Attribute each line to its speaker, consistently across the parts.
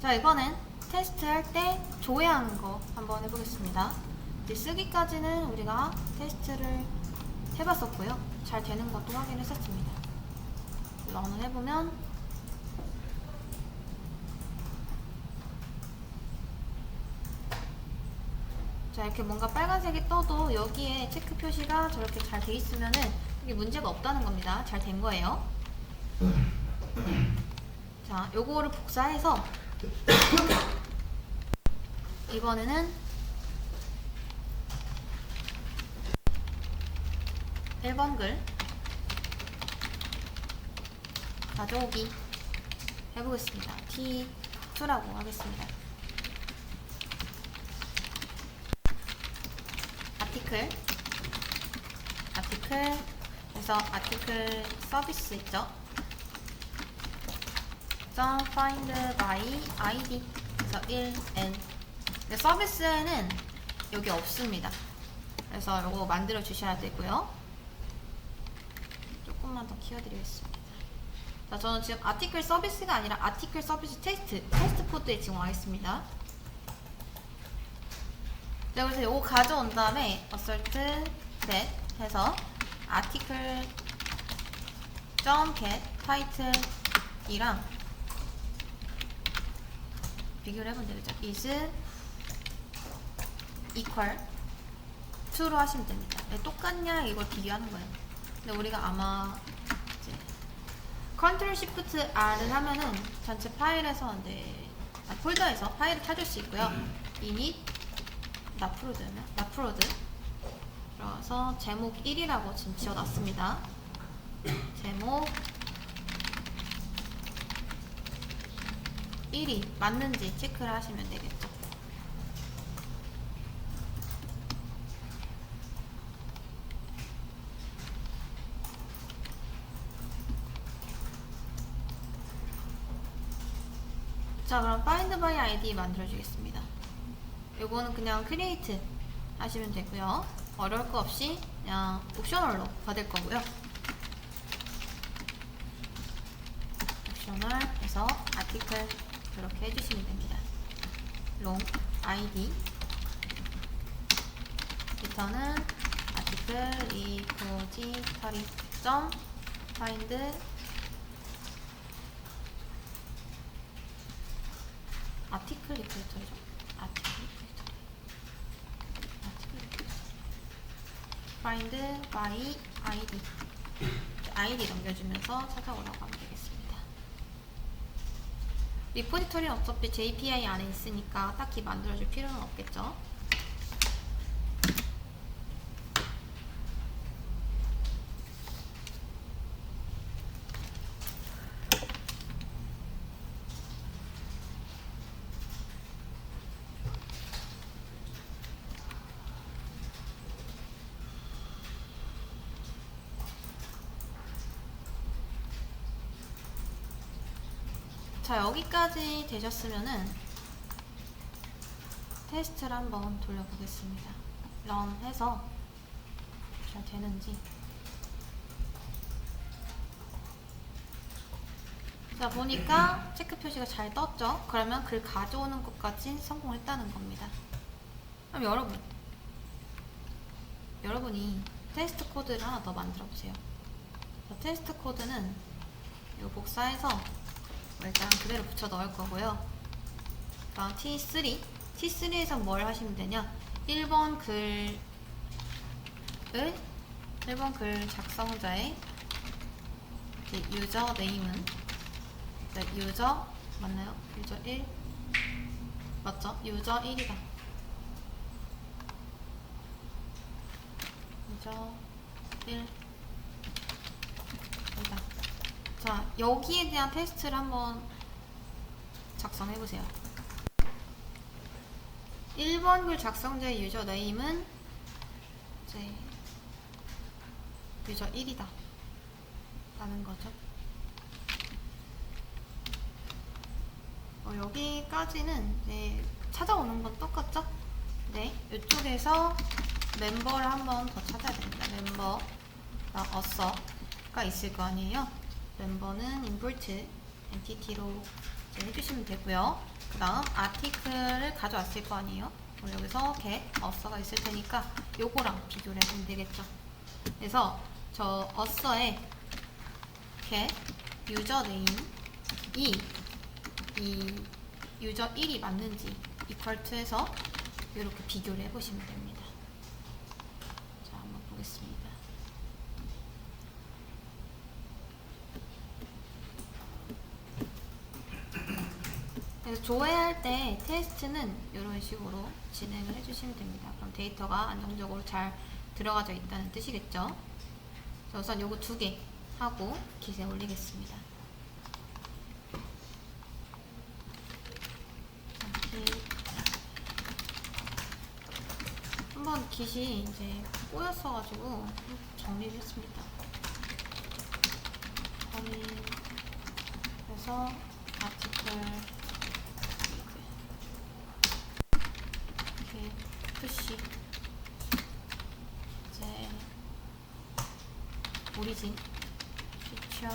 Speaker 1: 자 이번엔 테스트 할 때 조회하는 거 한번 해보겠습니다. 이제 쓰기까지는 우리가 테스트를 해봤었고요. 잘 되는 것도 확인했었습니다. 런을 해보면 자 이렇게 뭔가 빨간색이 떠도 여기에 체크 표시가 저렇게 잘 돼 있으면은 이게 문제가 없다는 겁니다. 잘 된 거예요. 자 요거를 복사해서 이번에는 1번 글 가져오기 해보겠습니다. T2라고 하겠습니다. 아티클 아티클 그래서 아티클 서비스 있죠? 점 find by id 그래서 1n 근데 서비스에는 여기 없습니다. 그래서 이거 만들어 주셔야 되고요. 조금만 더 키워드리겠습니다. 자, 저는 지금 아티클 서비스가 아니라 아티클 서비스 테스트 테스트 코드에 지금 와 있습니다. 자, 그래서 이거 가져온 다음에 assert that 해서 article 점 get title 이랑 비교를 해보면 되겠죠. is equal to로 하시면 됩니다. 왜 똑같냐 이걸 비교하는 거예요. 근데 우리가 아마 이제 컨트롤 시프트 R을 하면은 전체 파일에서 이제 아, 폴더에서 파일을 찾을 수 있고요. init 나프로드였나? 나프로드 들어가서 제목 1이라고 지금 지어놨습니다. 제목 1이 맞는지 체크를 하시면 되겠죠. 자 그럼 find by id 만들어 주겠습니다. 요거는 그냥 크리에이트 하시면 되고요. 어려울 거 없이 그냥 옵셔널로 받을 거고요. 옵셔널 해서 아티클 이렇게 해주시면 됩니다. 롱 id 리턴은 아티클 리포지터리 점 find 아티클 리포지터리죠. 아티클 리포지터리 아티클 리포지터리 find by id id 넘겨주면서 찾아오라고 하면 되겠습니다. 리포지터리는 어차피 JPI 안에 있으니까 딱히 만들어줄 필요는 없겠죠. 자 여기까지 되셨으면은 테스트를 한번 돌려보겠습니다. 런 해서 잘 되는지. 자 보니까 체크 표시가 잘 떴죠? 그러면 글 가져오는 것까지 성공했다는 겁니다. 그럼 여러분 여러분이 테스트 코드를 하나 더 만들어 보세요. 테스트 코드는 이 복사해서 일단 그대로 붙여 넣을 거고요. 다음 T3. T3에서 뭘 하시면 되냐? 1번 글을 1번 글 작성자의 유저 네임은 네, 유저 맞나요? 유저 1 맞죠? 유저 1이다. 유저 1 이다. 자, 여기에 대한 테스트를 한번 작성해 보세요. 1번 글 작성자의 유저 네임은 이제 유저 1이다. 라는 거죠. 어, 여기까지는 이제 찾아오는 건 똑같죠? 네, 이쪽에서 멤버를 한 번 더 찾아야 됩니다. 멤버, 어서가 있을 거 아니에요? 멤버는 인볼트 엔티티로 해주시면 되고요. 그 다음 아티클을 가져왔을 거 아니에요? 여기서 get 어서가 있을 테니까 요거랑 비교를 해보면 되겠죠. 그래서 저 어서에 get 유저네임이 이 유저 1이 맞는지 해서 이렇게 비교를 해보시면 됩니다. 자, 한번 보겠습니다. 그래서 조회할 때 테스트는 이런 식으로 진행을 해주시면 됩니다. 그럼 데이터가 안정적으로 잘 들어가져 있다는 뜻이겠죠. 자, 우선 요거 두 개 하고 기세 올리겠습니다. 한번 깃이 이제 꼬였어가지고 정리를 했습니다. 그래서 아티클 이렇게 푸시 이제 오리진 피처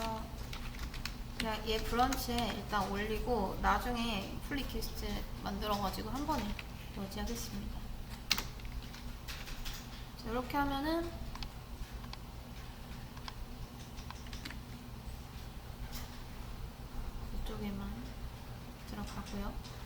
Speaker 1: 그냥 얘 브런치에 일단 올리고 나중에 플리캐스트 만들어가지고 한 번에 여지하겠습니다. 자, 이렇게 하면은 이쪽에만 들어가고요.